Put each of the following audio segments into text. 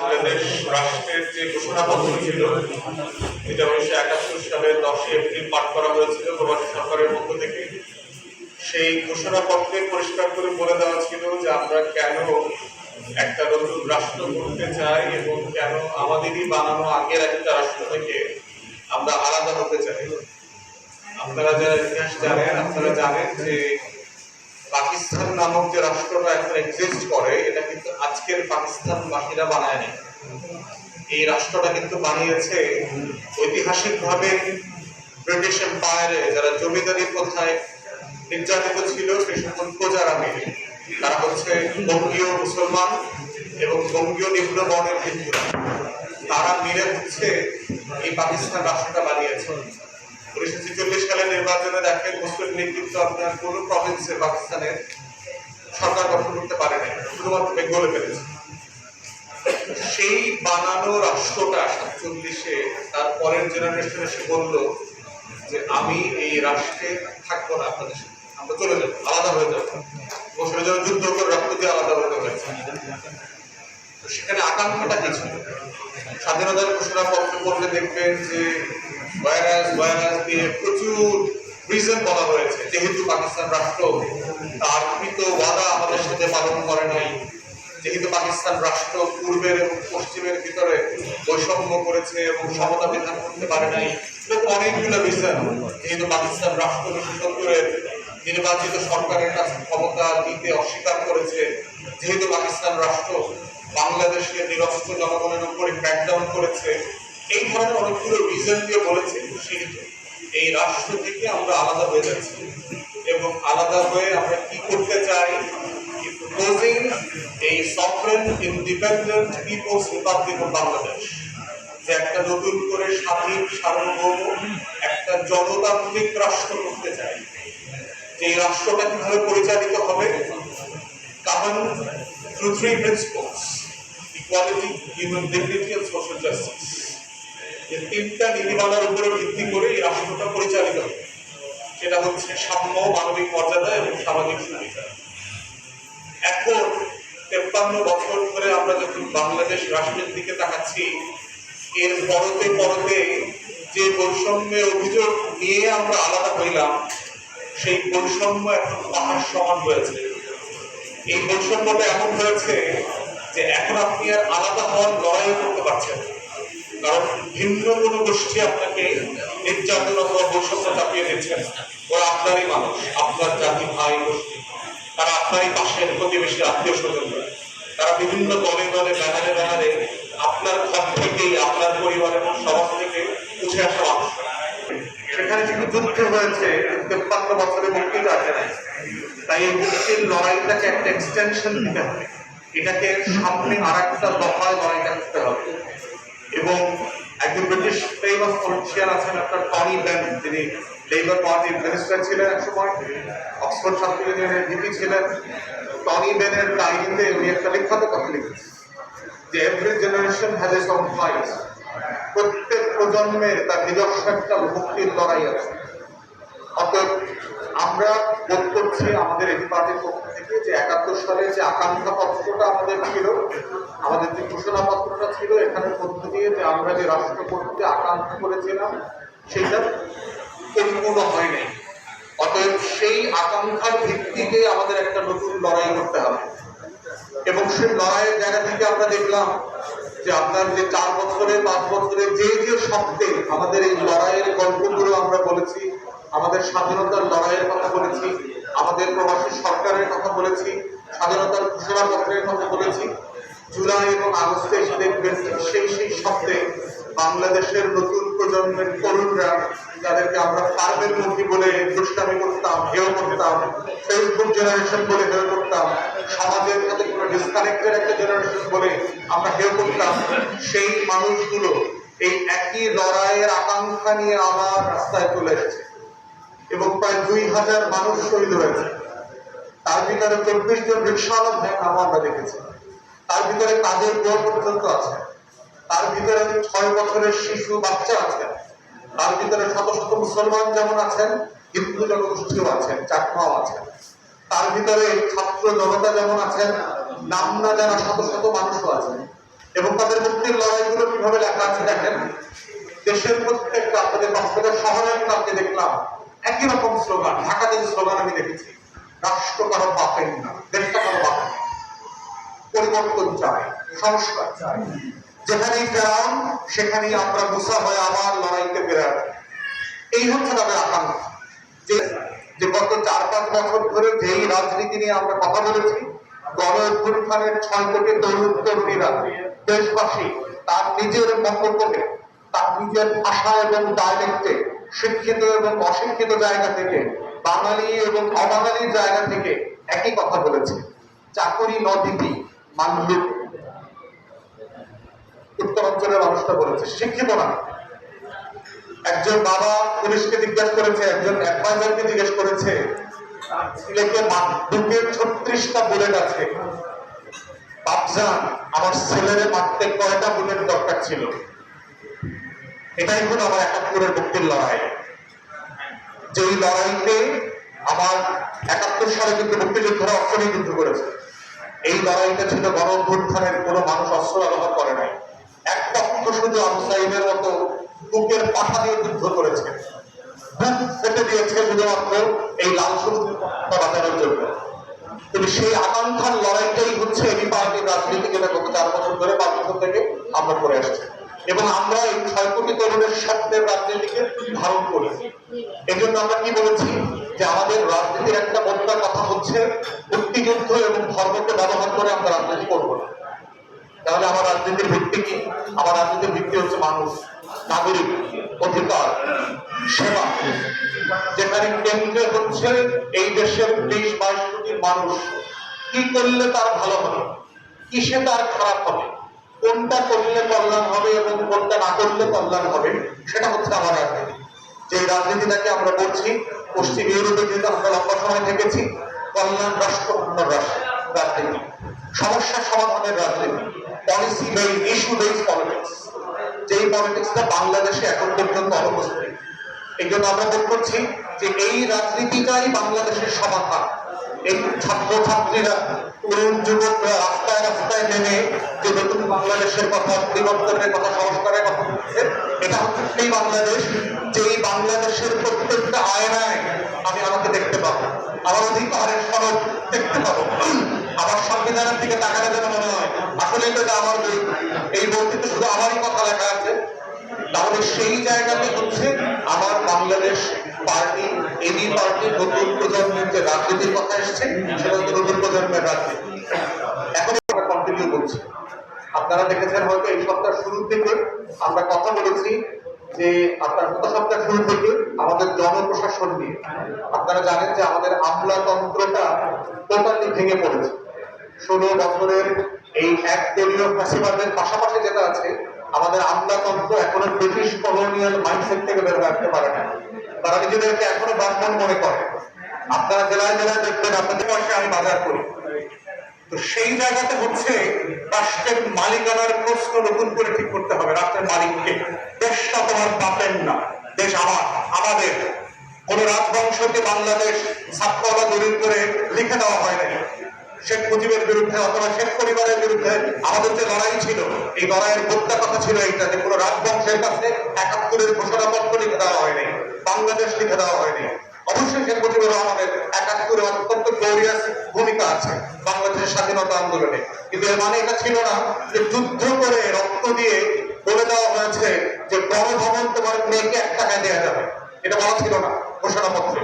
বাংলাদেশ রাষ্ট্রের যে ঘোষণাপত্র ছিল, এটা উনিশশো একাত্তর সালের দশই এপ্রিল পাঠ করা হয়েছিল প্রবাসী সরকারের পক্ষ থেকে। সেই ঘোষণাপত্রে পরিষ্কার করে বলে দেওয়া ছিল যে আমরা কেন একটা নতুন রাষ্ট্র করতে চাই এবং কেন আমাদেরই বানানো আগের একটা রাষ্ট্র থেকে আমরা আলাদা হতে চাই। আপনারা যারা ইতিহাস জানেন, আপনারা জানেন যে পাকিস্তান নামক যে রাষ্ট্রটা এখন এক্সিস্ট করে, এটা কিন্তু আজকের পাকিস্তান বাসীরা বানায় নাই এই রাষ্ট্রটা কিন্তু বানিয়েছে ঐতিহাসিকভাবে ব্রিটিশ এম্পায়ারে যারা জমিদারি প্রথায় নির্যাতিত ছিল, সে সকল প্রজারা মিলে। তারা হচ্ছে বঙ্গীয় মুসলমান এবং বঙ্গীয় নিম্ন বর্ণের হিন্দুরা। তারা মিলে হচ্ছে এই পাকিস্তান রাষ্ট্রটা বানিয়েছে। উনিশশো সালের নির্বাচনে দেখেন মুসলিম আপনার কোন প্রভিন্সে পাকিস্তানের সরকার গঠন করতে শুধুমাত্র বেঙ্গলে সেই বানানো রাষ্ট্রটা সাতচল্লিশে তার পরের জেনারেশন এসে বলল যে আমি এই রাষ্ট্রে থাকব না আপনাদের সাথে, আমরা চলে যাব, আলাদা হয়ে যাব। বছরের জন্য যুদ্ধ করে রক্ত দিয়ে আলাদা হয়ে যাবে সেখানে আকাঙ্ক্ষাটা কি ছিল? স্বাধীনতার ঘোষণাপত্র পড়লে দেখবেন যে ভাইরাস ভাইরাস দিয়ে প্রচুর রিজন বলা হয়েছে। যেহেতু পাকিস্তান রাষ্ট্র, তার কৃত ওয়াদা আমাদের সাথে পালন করে নাই। যেহেতু পাকিস্তান রাষ্ট্র পূর্বের এবং পশ্চিমের ভিতরে বৈষম্য করেছে এবং সমতা বিধান করতে পারে নাই অনেকগুলো রিজন যেহেতু পাকিস্তান রাষ্ট্র বিশেষজ্ঞের নির্বাচিত সরকারের কাছে ক্ষমতা দিতে অস্বীকার করেছে, যেহেতু পাকিস্তান রাষ্ট্র বাংলাদেশের নিরস্ত্র জনগণের উপরে ক্র্যাকডাউন করেছে এই ধরনের অনেকগুলো রিজন দিয়ে বলেছে সেহেতু এই রাষ্ট্র থেকে আমরা আলাদা হয়ে যাচ্ছি এবং আলাদা হয়ে আমরা কি করতে চাই? প্রপোজিং এই sovereign independent people's republic of Bangladesh যে একটা নতুন করে স্বাধীন, সার্বভৌম একটা জনতান্ত্রিক রাষ্ট্র করতে চাই। যে এই রাষ্ট্রটা কীভাবে পরিচালিত হবে? কারণ through three principles equality human dignity social justice এই তিনটা নীতিমালার উপরে ভিত্তি করে এই রাষ্ট্রটা পরিচালিত হবে। সেটা হচ্ছে সাম্য, মানবিক মর্যাদা এবং সামাজিক সুবিধা এখন তেপ্পান্ন বছর ধরে আমরা যখন বাংলাদেশ রাষ্ট্রের দিকে তাকাচ্ছি, এর পরতে পরতে যে বৈষম্যের অভিযোগ নিয়ে আমরা আলাদা হইলাম, সেই বৈষম্য এখন পাহাড় সমান হয়েছে। এই বৈষম্যটা এমন হয়েছে যে এখন আপনি আর আলাদা হওয়ার লড়াই করতে পারছেন না। কারণ ভিন্ন কোনো গোষ্ঠী আপনাকে নির্যাতন অথবা বৈষম্য চাপিয়ে দিচ্ছেন ওরা আপনারই মানুষ, আপনার জাতি, ভাই, গোষ্ঠী। তারা আপনারই পাশের প্রতিবেশী আত্মীয় স্বজন তারা বিভিন্ন দলে দলে, ব্যানারে ব্যানারে আপনার ঘর থেকেই, আপনার পরিবার এবং সমাজ থেকে উঠে আসা মানুষ। সেখানে শুধু যুদ্ধ হয়েছে তেপ্পান্ন বছরে মুক্তিটা আসে নাই তাই এই মুক্তির লড়াইটাকে একটা এক্সটেনশন দিতে হবে। এটাকে সামনে আর একটা দফায় লড়াইটা করতে হবে। এবং একজন ব্রিটিশ ফেমাস পলিটিশিয়ান আছেন আপনার টনি ব্যান যিনি লেবার পার্টির মিনিস্টার ছিলেন এক সময় অক্সফোর্ড ছাত্র ইউনিয়নের ভিপি ছিলেন। টনি বেনের ডায়েরিতে উনি একটা বিখ্যাত কথা লিখেছেন যে every generation has its own fight প্রত্যেক প্রজন্মের তার নিজস্ব একটা মুক্তির লড়াই আছে। অতএব আমরা বোধ করছি আমাদের এই পার্টির পক্ষ যে একাত্তর সালে যে আকাঙ্ক্ষা পত্রটা আমাদের ছিল, আমাদের যে ঘোষণা পত্রটা ছিল, এখানের মধ্য দিয়ে যে আমরা যে রাষ্ট্র করতে আকাঙ্ক্ষা করেছিলাম, সেটা পরিপূর্ণ হয় নাই। অতএব সেই আকাঙ্ক্ষার ভিত্তিতে আমাদের একটা নতুন লড়াই করতে হবে। এবং সেই লড়াইয়ের জায়গা থেকে আমরা দেখলাম যে আপনার যে চার বছরে পাঁচ বছরে যে যে শব্দে আমাদের এই লড়াইয়ের গল্পগুলো আমরা বলেছি, আমাদের স্বাধীনতার লড়াইয়ের কথা বলেছি আমাদের প্রবাসী সরকারের কথা বলেছি, স্বাধীনতার ঘোষণাপত্রের কথা বলেছি। জুলাই এবং আগস্টে এসে দেখবেন সেই সেই শব্দে বাংলাদেশের নতুন প্রজন্মের তরুণরা যাদেরকে আমরা পার্বের মুখী বলে দুষ্টামি করতাম, হেয় করতাম, ফেসবুক জেনারেশন বলে হেয় করতাম, সমাজের সাথে কোনো ডিসকানেক্টেড একটা জেনারেশন বলে আমরা হেয় করতাম, সেই মানুষগুলো এই একই লড়াইয়ের আকাঙ্ক্ষা নিয়ে আবার রাস্তায় চলে এসেছে। এবং প্রায় দুই হাজার মানুষ শহীদ হয়েছে। তার ভিতরে চব্বিশ জন রিক্সাওয়ালা ভাই নাম আমরা দেখেছি। তার ভিতরে কাজের বউ পর্যন্ত আছে। তার ভিতরে ছয় বছরের শিশু বাচ্চা আছে। তার ভিতরে শত শত মুসলমান যেমন আছেন, হিন্দু জনগোষ্ঠীও আছেন চাকমাও আছেন তার ভিতরে ছাত্র জনতা যেমন আছেন নাম না জানা শত শত মানুষও আছেন। এবং তাদের মুক্তির লড়াইগুলো কীভাবে লেখা আছে দেখেন? দেশের প্রত্যেকটা আপনাদের বাস্তবের শহরের প্রান্তে দেখলাম। একই রকম স্লোগান ঢাকাতে যে স্লোগান আমি দেখেছি। রাষ্ট্র কারও বাপেন না, দেশটা কারও বাপেন না। পরিবর্তন চাই, সংস্কার চাই। যেখানেই ফেরাউন সেখানেই আমরা মুসা হয়ে আবার লড়াইতে ফেরাব। এই হচ্ছে তাদের আকাঙ্ক্ষা। যে যে গত চার পাঁচ বছর ধরে যেই রাজনীতি নিয়ে আমরা কথা বলেছি গণ অভ্যুত্থানের ছয় কোটি তরুণ তরুণীরা, দেশবাসী, তার নিজের বক্তব্যে তার নিজের ভাষা এবং ডায়লেক্টে শিক্ষিত এবং অশিক্ষিত জায়গা থেকে, বাঙালি এবং অবাঙালির জায়গা থেকে একই কথা বলেছে। চাকরি নদীতি মানলুক উত্তরাঞ্চলের মানুষটা বলেছে, শিক্ষিত না। একজন বাবা পুলিশকে জিজ্ঞাসা করেছে, একজন অ্যাডভাইজারকে জিজ্ঞেস করেছে, ছেলেকে বুকের ছত্রিশটা বুলেট আছে। বাপজান, আমার ছেলেরে মারতে কয়টা বুলেট দরকার ছিল? এটাই হলো আমার একাত্তরের মুক্তির লড়াই। যেই লড়াইতে আমার একাত্তর সালে কিন্তু মুক্তিযোদ্ধারা অস্ত্র নিয়ে যুদ্ধ করেছে। এই লড়াইটা ছিল গণ অভ্যুত্থানের কোনো মানুষ অস্ত্র ব্যবহার করে নাই। এক পক্ষ শুধু আবু মতো বুকের পাঠা দিয়ে যুদ্ধ করেছে। বুক ফেটে দিয়েছে শুধুমাত্র এই লাল পতাকা বাঁচানোর জন্য। কিন্তু সেই আকাঙ্ক্ষার লড়াইটাই হচ্ছে এবি পার্টির রাজনীতি যেটা গত চার বছর ধরে পাঁচ বছর থেকে আমরা করে আসছি। এবং আমরা এই ছয় কোটি তরুণের স্বপ্নের রাজনীতিকে ধারণ করি এই জন্য আমরা কি বলেছি? যে আমাদের রাজনীতির একটা মোদ্দা কথা হচ্ছে মুক্তিযুদ্ধ এবং ধর্মকে ব্যবহার করে আমরা রাজনীতি করব না। তাহলে আমার রাজনীতির ভিত্তি কি? আমার রাজনীতির ভিত্তি হচ্ছে মানুষ, নাগরিক, অধিকার, সেবা। যেখানে কেন্দ্রে হচ্ছে এই দেশের বিশ বাইশ কোটি মানুষ। কি করলে তার ভালো হবে? কিসে তার খারাপ হবে? কোনটা করলে কল্যাণ হবে এবং কোনটা না করলে কল্যাণ হবে, সেটা হচ্ছে আমার রাজনীতি। যে রাজনীতিটাকে আমরা করছি, পশ্চিম ইউরোপে যেহেতু আমরা লম্বা সময় থেকেছি, কল্যাণ রাষ্ট্র উন্নয়ন রাষ্ট্র, রাজনীতি। সমস্যা সমাধানের রাজনীতি policy base issue base politics যেই পলিটিক্সটা বাংলাদেশে এখন পর্যন্ত অনুপস্থিত এই জন্য আমরা বোধ করছি যে এই রাজনীতিটাই বাংলাদেশের সমাধান। যে বাংলাদেশের কথা পরিবর্তনের কথা, সংস্কারের কথা বলছে, এটা হচ্ছে সেই বাংলাদেশ, যেই বাংলাদেশের প্রত্যেকটা আয়নায় আমি আমাকে দেখতে পাবো। আমার অধিকারের সনদ দেখতে পাবো। আমার সংবিধানের দিকে তাকালে যেন মনে হয়, আসলে এটা আমার বই। এই বইতে শুধু আমারই কথা লেখা আছে। তাহলে সেই জায়গাতে হচ্ছে আমার বাংলাদেশ পার্টি এবি পার্টি নতুন প্রজন্মের যে রাজনীতির কথা এসছে সেটা হচ্ছে নতুন প্রজন্মের রাজনীতি। এখন কন্টিনিউ করছি। আপনারা দেখেছেন হয়তো এই সপ্তাহ শুরুর দিকে আমরা কথা বলেছি যে আপনার গত সপ্তাহ শুরু থেকে আমাদের জনপ্রশাসন নিয়ে। আপনারা জানেন যে আমাদের আমলাতন্ত্রটা টোটালি ভেঙে পড়েছে। ষোলো বছরের এই এক দলীয় ফ্যাসিবাদের পাশাপাশি যেটা আছে আমাদের আমলাতন্ত্র এখনও ব্রিটিশ কলোনিয়াল মাইন্ডসেট থেকে বের আসতে পারে না। তারা নিজেদেরকে এখনও ব্রাহ্মণ মনে করে। আপনারা জেলায় জেলায় দেখবেন, আপনাদের পয়সা আমি বাজার করি। তো সেই জায়গাতে হচ্ছে রাষ্ট্রের মালিকানার প্রশ্ন নতুন করে ঠিক করতে হবে, রাষ্ট্রের মালিককে। দেশটা তোমার বাপের না, দেশ আমার, আমাদের। কোন রাজবংশকে বাংলাদেশ ছাত্ররা দলিল করে লিখে দেওয়া হয় নাই। শেখ মুজিবের বিরুদ্ধে অথবা শেখ পরিবারের বিরুদ্ধে আমাদের যে লড়াই ছিল, এই লড়াইয়ের বোধটা কথা ছিল এইটা যে কোনো রাজবংশের কাছে একাত্তরের ঘোষণাপত্র লিখে দেওয়া হয়নি, বাংলাদেশ লিখে দেওয়া হয়নি। অবশ্যই শেখ রহমানের একাত্তরে অত্যন্ত গ্লোরিয়াস ভূমিকা আছে বাংলাদেশের স্বাধীনতা আন্দোলনে। কিন্তু এর মানে এটা ছিল না যে যুদ্ধ করে রক্ত দিয়ে বলে দেওয়া হয়েছে যে গণভবন তোমার মেয়েকে এক টাকায় দেওয়া যাবে। এটা বলা ছিল না ঘোষণাপত্রে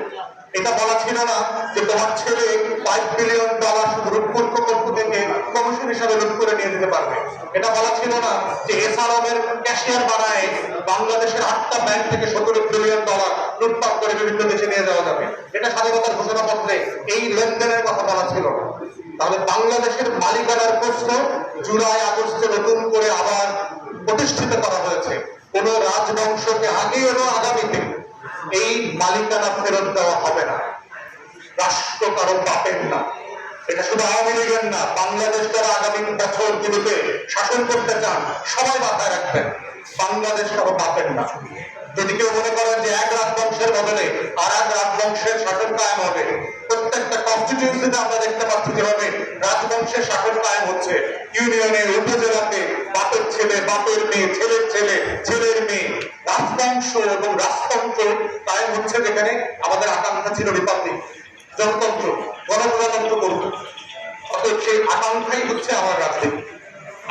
এটা বলা ছিল না যে তোমার ছেলে ফাইভ বিলিয়ন ডলার শুধু রূপপুর প্রকল্প থেকে কমিশন হিসাবে লুট করে নিয়ে যেতে পারবে। এটা বলা ছিল না যে এসআরএমের ক্যাশিয়ার বানায় বাংলাদেশের আটটা ব্যাংক থেকে সতেরো বিলিয়ন ডলার লুটপাট করে বিভিন্ন দেশে নিয়ে যাওয়া যাবে। এটা স্বাধীনতার ঘোষণাপত্রে এই লেনদেনের কথা বলা ছিল না। তাহলে বাংলাদেশের মালিকানার প্রশ্ন জুলাই আগস্টে নতুন করে আবার প্রতিষ্ঠিত করা হয়েছে। কোন রাজবংশকে আগে এবং আগামীতে। এই মালিকানা ফেরত দেওয়া হবে না। রাষ্ট্র কারও পাবেন না। এটা শুধু আওয়ামী লীগের না, বাংলাদেশ যারা আগামী বছরগুলোতে শাসন করতে চান, সবাই মাথায় রাখবেন, বাংলাদেশ কারও পাবেন না। যদি কেউ মনে করেন যে এক রাজবংশের বদলে আর এক রাজবংশের শাসন কায়েম হবে, প্রত্যেকটা কনস্টিটিউন্সিতে আমরা দেখতে পাচ্ছি যেভাবে রাজবংশের শাসন কায়েম হচ্ছে। ইউনিয়নে উপজেলাতে বাপের ছেলে, বাপের মেয়ে, ছেলের ছেলে, ছেলের মেয়ে, রাজবংশ এবং রাজতন্ত্র কায়েম হচ্ছে যেখানে আমাদের আকাঙ্ক্ষা ছিল রিপাবলিক জনতন্ত্র, গণপ্রজাতন্ত্র করব অতএব সেই আকাঙ্ক্ষাই হচ্ছে আমার রাজনীতি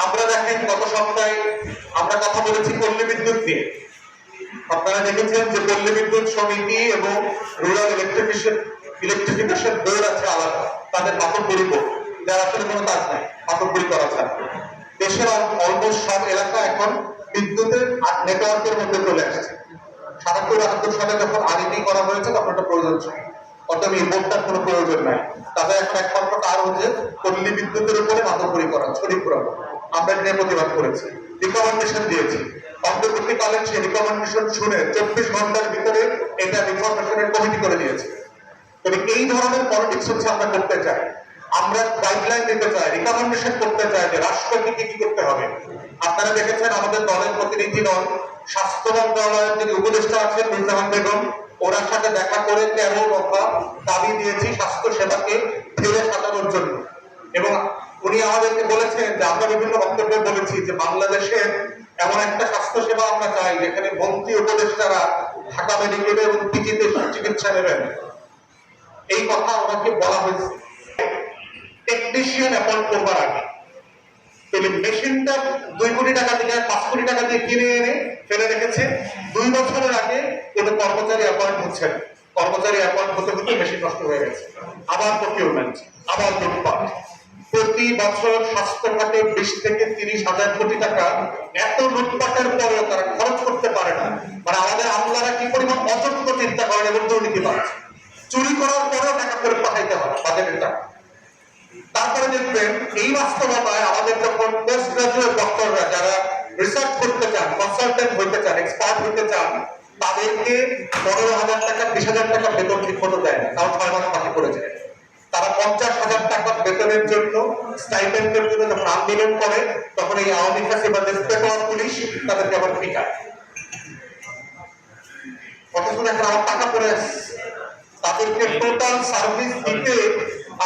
আমরা দেখেন গত সপ্তাহে আমরা কথা বলেছি পল্লী বিদ্যুৎ নিয়ে। আপনারা দেখেছেন যে পল্লী বিদ্যুৎ সমিতি এবং রুরাল ইলেকট্রিফিকেশন ইলেকট্রিফিকেশন বোর্ড আছে আলাদা। তাদের মাতব্বরি বোর্ড। যার আসলে কোনো কাজ নাই। মাতব্বরি করা ছাড়া। দেশের অলমোস্ট সব এলাকা এখন বিদ্যুতের নেটওয়ার্কের মধ্যে চলে আসছে। সাতাত্তর আটাত্তর সালে যখন আদিতি করা হয়েছে, তখন একটা প্রয়োজন ছিল। অতএব এই বোর্ডটার কোনো প্রয়োজন নাই। তাদের এখন একমাত্র কার হচ্ছে পল্লী বিদ্যুতের উপরে মাতব্বরি করা ছড়ি পুরানো আমরা নিয়ে প্রতিবাদ করেছি। রিকমেন্ডেশন দিয়েছি। অন্তর্বর্তীকালীন সেই রিকমেন্ডেশন শুনে চব্বিশ ঘণ্টার ভিতরে এটা রিফরমেশনের কমিটি করে দিয়েছে তবে এই ধরনের পলিটিক্স হচ্ছে আমরা করতে চাই। আমরা গাইডলাইন দিতে চাই রিকমেন্ডেশন করতে চাই যে রাষ্ট্রকে কি কি করতে হবে। আপনারা দেখেছেন আমাদের দলের প্রতিনিধি দল, স্বাস্থ্য মন্ত্রণালয়ের যিনি উপদেষ্টা আছেন নুরজাহান বেগম, ওনার সাথে দেখা করে তেরো দফা দাবি দিয়েছি স্বাস্থ্য সেবাকে ফেলে সাজানোর জন্য। এবং উনি আমাদেরকে বলেছেন যে আমরা বিভিন্ন বক্তব্যে বলেছি যে বাংলাদেশের এমন একটা স্বাস্থ্য সেবা আমরা চাই, যেখানে মন্ত্রী, উপদেষ্টারা ঢাকা মেডিকেলে এবং পিজিতে চিকিৎসা নেবেন। এই কথা ওনাকে বলা হয়েছে। টেকনিশিয়ান অ্যাপয়েন্ট করবার আগে। তাহলে মেশিনটা দুই কোটি টাকা থেকে পাঁচ কোটি টাকা দিয়ে কিনে এনে ফেলে রেখেছে। দুই বছরের আগে কোনো কর্মচারী অ্যাপয়েন্ট হচ্ছে না। কর্মচারী অ্যাপয়েন্ট হতে হতে মেশিন নষ্ট হয়ে গেছে। আবার প্রকিউরমেন্ট আবার প্রতি বছর স্বাস্থ্য খাতে বিশ থেকে তিরিশ হাজার কোটি টাকা এত লুটপাটের পরেও তারা খরচ করতে পারে না। মানে আমাদের আমলারা কি পরিমাণ অযোগ্য চিন্তা করেন এবং দুর্নীতি পাচ্ছে? চুরি করার পরেও টাকা ফেরত পাঠাইতে হয় বাজেটের টাকা তারপরে দেখবেন, এই বাস্তবতায় আমাদের যখন পোস্ট গ্রাজুয়েট ডক্টররা যারা রিসার্চ করতে চান কনসালটেন্ট হইতে চান এক্সপার্ট হইতে চান, তাদেরকে পনেরো হাজার টাকা, বিশ হাজার টাকা বেতন ঠিক মতো দেয় না, তাও ছয় মাস বাকি পড়ে যায়। তারা পঞ্চাশ হাজার টাকা বেতনের জন্য স্টাইপেন্ডের জন্য যখন আন্দোলন করে, তখন এই আওয়ামী ফাঁসিবাদের পেটোয়ার পুলিশ তাদেরকে আবার পিটায় অথচ দেখেন আমার টাকা পড়ে আসছে। তাদেরকে টোটাল সার্ভিস দিতে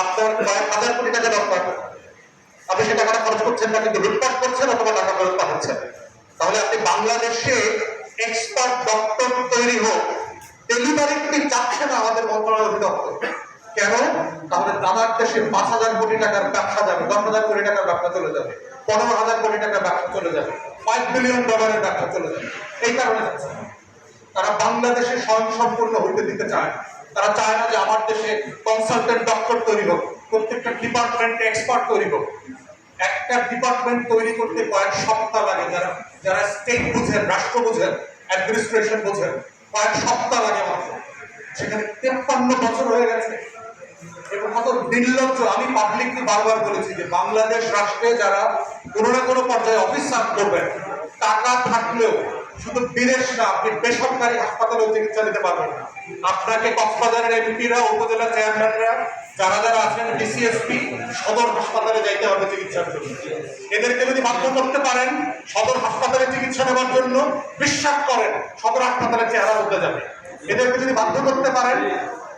আপনার কয়েক হাজার কোটি টাকা দরকার। আপনি সে টাকাটা খরচ করছেন না, কিন্তু লুটপাট করছেন অথবা টাকা ফেরত পাঠাচ্ছেন। তাহলে আপনি বাংলাদেশে এক্সপার্ট ডক্টর তৈরি হোক। ডেলিভারি চাচ্ছে না আমাদের মন্ত্রণালয় অধিদপ্তর কেন? তাহলে দাদার দেশে পাঁচ হাজার কোটি টাকার ব্যবসা যাবে, দশ হাজার কোটি টাকার ব্যবসা চলে যাবে, পনেরো হাজার কোটি টাকার ব্যবসা চলে যাবে ফাইভ বিলিয়ন ডলারের ব্যবসা চলে যাবে। এই কারণে তারা বাংলাদেশে স্বয়ং সম্পূর্ণ হইতে দিতে চায়। তারা চায় না যে আমার দেশে কনসালটেন্ট ডক্টর তৈরি হোক, প্রত্যেকটা ডিপার্টমেন্টে এক্সপার্ট তৈরি হোক। একটা ডিপার্টমেন্ট তৈরি করতে কয়েক সপ্তাহ লাগে, যারা যারা স্টেট বুঝেন, রাষ্ট্র বুঝেন অ্যাডমিনিস্ট্রেশন বুঝেন, কয়েক সপ্তাহ লাগে মাত্র। সেখানে তেপ্পান্ন বছর হয়ে গেছে। এবং কত নির্লজ্জ, আমি পাবলিকলি বারবার বলেছি যে বাংলাদেশ রাষ্ট্রে যারা কোনো না কোনো পর্যায়ে অফিস সার্ভ করবেন, টাকা থাকলেও শুধু বিদেশ না, আপনি বেসরকারি হাসপাতালেও চিকিৎসা নিতে পারবেন না। আপনাকে কক্সবাজারের এমপিরা উপজেলা চেয়ারম্যানরা যারা যারা আছেন ডিসিএসপি সদর হাসপাতালে যাইতে হবে চিকিৎসার জন্য। এদেরকে যদি বাধ্য করতে পারেন, সদর হাসপাতালে চিকিৎসা নেওয়ার জন্য, বিশ্বাস করেন, সদর হাসপাতালে চেহারা বদলে যাবে। এদেরকে যদি বাধ্য করতে পারেন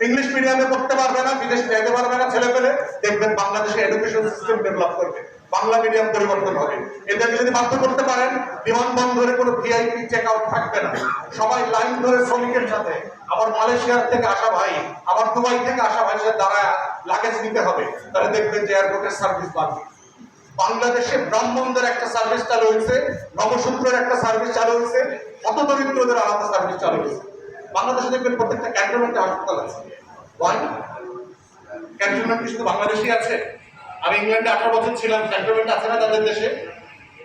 ইংলিশ মিডিয়ামে পড়তে পারবে না, বিদেশ যেতে পারবে না, ছেলে পেলে দেখবেন বাংলাদেশে এডুকেশন সিস্টেম ডেভেলপ করবে। বাংলা মিডিয়াম পরিবর্তন হবে। এদেরকে যদি বাধ্য করতে পারেন, বিমানবন্দরে কোনো ভিআইপি চেক আউট থাকবে না। সবাই লাইন ধরে শ্রমিকের সাথে আবার মালয়েশিয়ার থেকে আসা ভাই আবার দুবাই থেকে আসা ভাই সাথে দাঁড়ায় লাগেজ নিতে হবে। তাহলে দেখবেন যে এয়ারপোর্টের সার্ভিস বাড়বে। বাংলাদেশে ব্রাহ্মণদের একটা সার্ভিস চালু হয়েছে, নবসূত্রের একটা সার্ভিস চালু হয়েছে হতদরিদ্রদের আলাদা সার্ভিস চালু হয়েছে। বাংলাদেশে দেখবেন প্রত্যেকটা ক্যান্টনমেন্টে হাসপাতাল আছে। ওয়াই ক্যান্টনমেন্ট শুধু বাংলাদেশই আছে। আমি ইংল্যান্ডে আঠারো বছর ছিলাম, ক্যান্টনমেন্ট আছে না তাদের দেশে?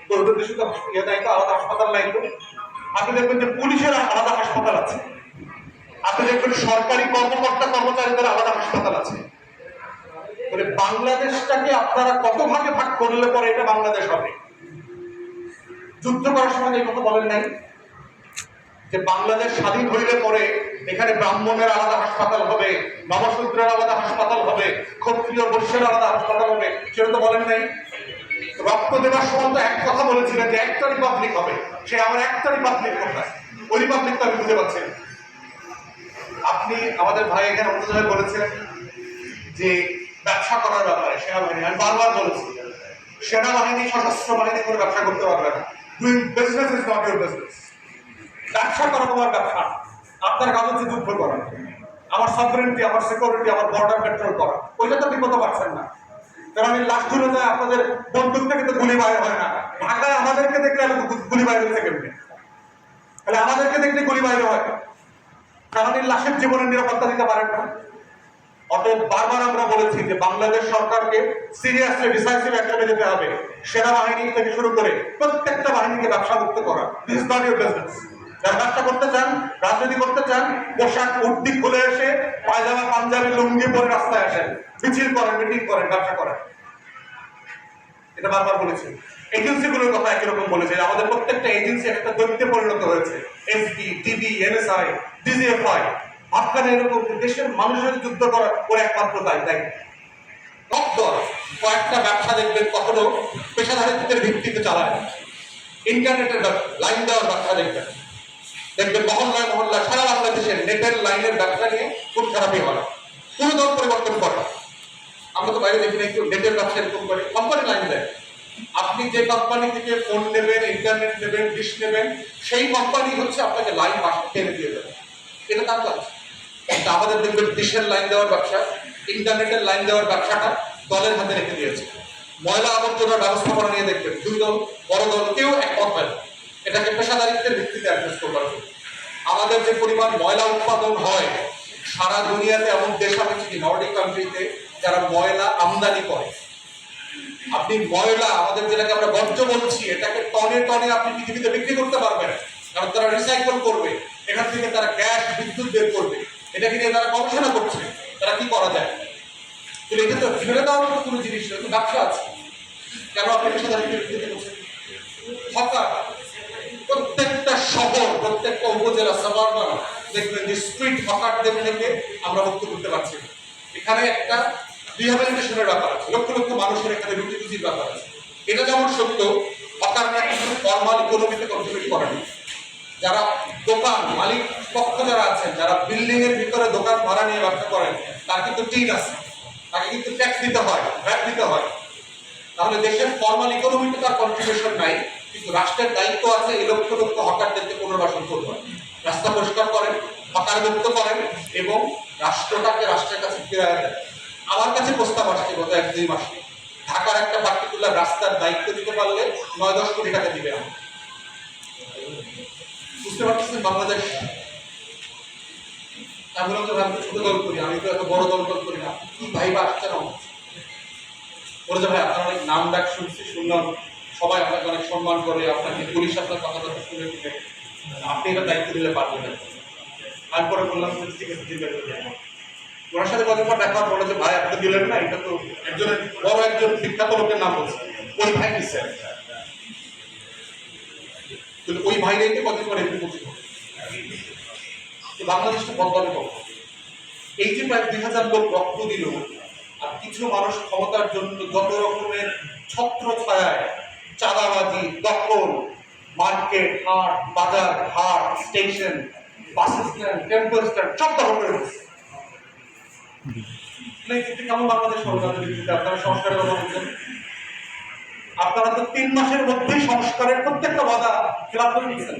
তো দেশে তো ইয়ে নাই তো, আলাদা হাসপাতাল নাই তো। আপনি দেখবেন যে পুলিশের আলাদা হাসপাতাল আছে। আপনি দেখবেন সরকারি কর্মকর্তা কর্মচারীদের আলাদা হাসপাতাল আছে। মানে বাংলাদেশটাকে আপনারা কত ভাগে ভাগ করলে পরে এটা বাংলাদেশ হবে? যুদ্ধ করার সময় এই কথা বলেন নাই? যে বাংলাদেশ স্বাধীন হইলে পরে এখানে ব্রাহ্মণের আলাদা হাসপাতাল হবে নবশূদ্রের আলাদা হাসপাতাল হবে, ক্ষত্রিয় বৈশ্যের আলাদা হাসপাতাল হবে। সেটা তো বলেন নাই? রক্ত দেওয়ার সময় তো এক কথা বলেছিলেন যে একটা রিপাবলিক হবে। সে আমার একটা রিপাবলিক কোথায়? ওই রিপাবলিক তো আমি পাচ্ছি না। আপনি আমাদের ভাই এখানে অন্তত বলেছেন যে ব্যবসা করার ব্যাপারে, সেনাবাহিনী, আমি বারবার বলেছি, সেনাবাহিনী সশস্ত্র বাহিনী করে ব্যবসা করতে পারবে না। Doing business is not your business ব্যবসা করা তোমার ব্যবসা। আপনার কাজ হচ্ছে যুদ্ধ করা। আমার সফরেন্টি আমার সিকিউরিটি আমার বর্ডার কন্ট্রোল করা। ওইটা তো করতে পারছেন না। কারণ আমি লাস্ট জুড়ে যায় আপনাদের বন্দুক থেকে তো গুলি বাইরে হয় না। ঢাকায় আমাদেরকে দেখলে আমি গুলি বাইরে হয়েছে কেমনি? তাহলে আমাদেরকে দেখলে গুলি বাইরে হয়। কারণ এই লাশের জীবনের নিরাপত্তা দিতে পারেন না। অতএব বারবার আমরা বলেছি যে বাংলাদেশ সরকারকে সিরিয়াসলি ডিসাইসিভ অ্যাকশনে যেতে হবে। সেনাবাহিনী থেকে শুরু করে প্রত্যেকটা বাহিনীকে ব্যবসা মুক্ত করা দিস নট ইউর বিজনেস ব্যবসা করতে চান, রাজনীতি করতে চান, পোশাক উর্দি খুলে এসে পায়জামা, পাঞ্জাবি, লুঙ্গি পরে রাস্তায় আসেন। মিছিল করেন, মিটিং করেন, ব্যবসা করেন। এটা বারবার বলেছি। এজেন্সিগুলোর কথা একই রকম বলেছে। আমাদের প্রত্যেকটা এজেন্সি একটা দৈত্যে পরিণত হয়েছে। এসপি ডিবি এনএসআই, ডিজিএফআই, আফগানে এরকম দেশের মানুষের যুদ্ধ করা করে একমাত্র তাই তাই দপ্তর কয়েকটা ব্যবসা দেখবেন কখনো পেশাদারিত্বের ভিত্তিতে চালায়। ইন্টারনেটের লাইন দেওয়ার ব্যবসা দেখবেন। দেখবেন মহল্লায় মহল্লায় সারা বাংলাদেশে নেটের লাইনের ব্যবসা নিয়ে খুব খারাপই হয়। কোনো দল পরিবর্তন করে। আমরা তো বাইরে দেখি না কেউ নেটের ব্যবসা এরকম করে। কোম্পানি লাইন দেয়। আপনি যে কোম্পানি থেকে ফোন নেবেন ইন্টারনেট নেবেন ডিশ নেবেন, সেই কোম্পানি হচ্ছে আপনাকে লাইন মাসে টেনে দিয়ে দেবে। এটা তার কাজ। কিন্তু আমাদের দেখবেন ডিশের লাইন দেওয়ার ব্যবসা ইন্টারনেটের লাইন দেওয়ার ব্যবসাটা দলের হাতে রেখে দিয়েছে। ময়লা আবর্জনার ব্যবস্থাপনা নিয়ে দেখবেন। দুই দল, বড় দল, কেউ একমত হয় না। এটাকে পেশাদারিত্বের ভিত্তিতে অ্যাড্রেস করবার জন্য। আমাদের যে পরিমাণ ময়লা উৎপাদন হয়, সারা দুনিয়াতে এমন দেশ আমি চিনি নর্ডিক কান্ট্রিতে যারা ময়লা আমদানি করে, আপনি ময়লা আমাদের যেটাকে আমরা বর্জ্য বলছি, এটাকে টনে টনে আপনি পৃথিবীতে বিক্রি করতে পারবেন কারণ তারা রিসাইকেল করবে, এখান থেকে তারা গ্যাস বিদ্যুৎ বের করবে। এটাকে নিয়ে তারা গবেষণা করছে, তারা কি করা যায়? কিন্তু এটা তো ফেলে দেওয়ার মতো কোনো জিনিস ব্যবসা আছে। কেন আপনি পেশাদারিত্বের ভিত্তিতে করছেন প্রত্যেকটা শহর, প্রত্যেকটা উপজেলা সাবারবান দেখবেন যে স্ট্রিট হকারদের থেকে আমরা মুক্ত করতে পারছি। এখানে একটা রিহাবিলিটেশনের ব্যাপার আছে, লক্ষ লক্ষ মানুষের এখানে রুটি রুজির ব্যাপার আছে। এটা যেমন সত্য, হকাররা কিন্তু ফর্মাল ইকোনমিতে কন্ট্রিবিউট করেনি যারা দোকান মালিক পক্ষ যারা আছেন, যারা বিল্ডিং এর ভিতরে দোকান ভাড়া নিয়ে ব্যবসা করেন, তার কিন্তু টিন আছে। তাকে কিন্তু ট্যাক্স দিতে হয় ভ্যাট দিতে হয়। তাহলে দেশের ফর্মাল ইকোনমিতে তার কন্ট্রিবিউশন নাই। কিন্তু রাষ্ট্রের দায়িত্ব আছে এই লক্ষ লক্ষ হকারদেরকে পুনর্বাসন করতে। রাস্তা পরিষ্কার করেন হকার মুক্ত করেন এবং রাষ্ট্রটাকে রাষ্ট্রের কাছে ফিরে দেন। আমার কাছে প্রস্তাব আসছে গত এক দুই মাসে। ঢাকার একটা পার্টিকুলার রাস্তার দায়িত্ব দিতে পারলে নয় দশ কোটি টাকা দিবে আমার বুঝতে পারতেছেন বাংলাদেশ? আমি বললাম যে ভাই, আমি তো ছোট দল করি আমি তো এত বড় দল দল করি না। কি ভাই বা আসছে না? বলে যে ভাই আপনার অনেক নাম ডাক শুনছি শুনলাম। সবাই আপনাকে অনেক সম্মান করে, আপনাকে পুলিশ আপনার কথা কথা শুনে দিবে আপনি এটা দায়িত্ব দিলে পারবেন তারপরে বললাম যে ঠিক আছে করে যাব ওনার সাথে কতবার দেখা বলে যে, ভাই, আপনি দিলেন না, এটা তো একজনের, বড় একজন বিখ্যাত লোকের নাম বলছে। ওই ভাই নিচ্ছে কিন্তু ওই ভাই রেখে কদিন পরে এমপি করছিল তো বাংলাদেশটা বদলাবে কখন? এই যে প্রায় দুই হাজার লোক রক্ত দিল, আর কিছু মানুষ ক্ষমতার জন্য যত রকমের ছত্র ছায়ায় চাঁদাবাজি, দখল, মার্কেট, হাট, বাজার হাট station, bus stand, temple stand, সব দখল থেকে কেমন বাংলাদেশ হবে? আপনারা সংস্কারের কথা বলছেন। আপনারা তো তিন মাসের মধ্যেই সংস্কারের প্রত্যেকটা বাধা খেলাফ করে তাহলে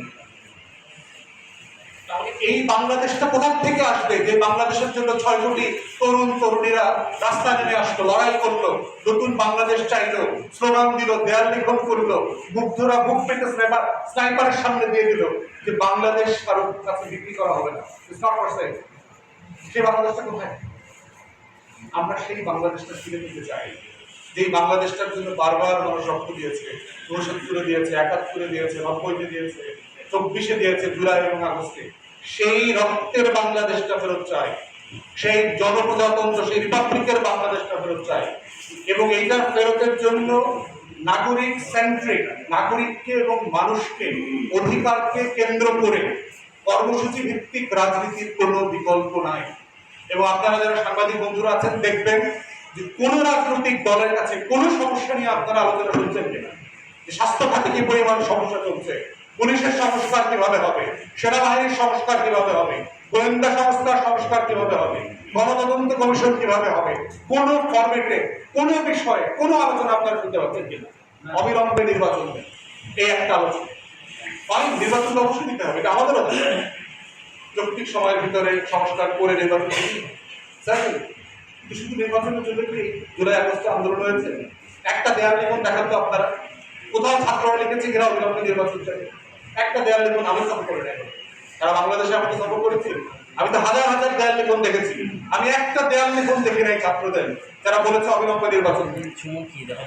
এই বাংলাদেশটা কোথা থেকে আসবে? যে বাংলাদেশের জন্য ছয় কোটি তরুণ, তরুণীরা রাস্তা নেমে আসলো, লড়াই করল, নতুন বাংলাদেশ চাইলো, স্লোগান দিল, দেয়াল লিখন করল, মুগ্ধরা বুক পেতে স্নাইপার, স্নাইপারের সামনে দিয়ে দিল যে বাংলাদেশ কারোর কাছে বিক্রি করা হবে না. সেই বাংলাদেশটা কোথায়? আমরা সেই বাংলাদেশটা ফিরে পেতে চাই। যে বাংলাদেশটার জন্য বারবার মানুষ রক্ত দিয়েছে উনসত্তরে দিয়েছে, একাত্তরে দিয়েছে, নব্বইতে দিয়েছে। চব্বিশে দিয়েছে জুলাই এবং আগস্টে। সেই রক্তের বাংলাদেশটা ফেরত চাই সেই জনপ্রজাতন্ত্র, সেই রিপাবলিকের বাংলাদেশটা ফেরত চাই এবং এইটার ফেরতের জন্য নাগরিক সেন্ট্রিক নাগরিককে এবং মানুষকে, অধিকারকে কেন্দ্র করে কর্মসূচি ভিত্তিক রাজনীতির কোনো বিকল্প নাই। এবং আপনারা যারা সাংবাদিক বন্ধুরা আছেন, দেখবেন যে কোন রাজনৈতিক দলের কাছে কোন সমস্যা নিয়ে আপনারা আলোচনা করছেন কিনা? স্বাস্থ্য খাতে কি পরিমাণ সমস্যা চলছে? পুলিশের সংস্কার কীভাবে হবে? সেনাবাহিনীর সংস্কার কীভাবে হবে? গোয়েন্দা সংস্থার সংস্কার কীভাবে হবে? গণতদন্ত কমিশন কীভাবে হবে? কোন ফরমেটে কোন বিষয়ে কোন আলোচনা আপনারা শুনতে পাচ্ছেন কিনা? অবিলম্বে নির্বাচন এই একটা আলোচনা। ফাইন নির্বাচন অবশ্যই দিতে হবে এটা আমাদেরও যৌক্তিক সময়ের ভিতরে সংস্কার করে নির্বাচন। স্যার, শুধু নির্বাচনের জন্য কি জুলাই আগস্টে আন্দোলন হয়েছে? একটা দেয়াল লিখন দেখান তো আপনারা। কোথাও ছাত্ররা লিখেছে কিনা অবিলম্বে নির্বাচন চাই। একটা দেয়াল লিখন আমি সফর করে নেব তারা বাংলাদেশে আমাকে সফর করেছি আমি তো হাজার হাজার দেয়াল লিখন দেখেছি। আমি একটা দেয়াল লিখন দেখি নাই ছাত্রদের। যারা বলেছে অবিলম্বে নির্বাচন। দেখা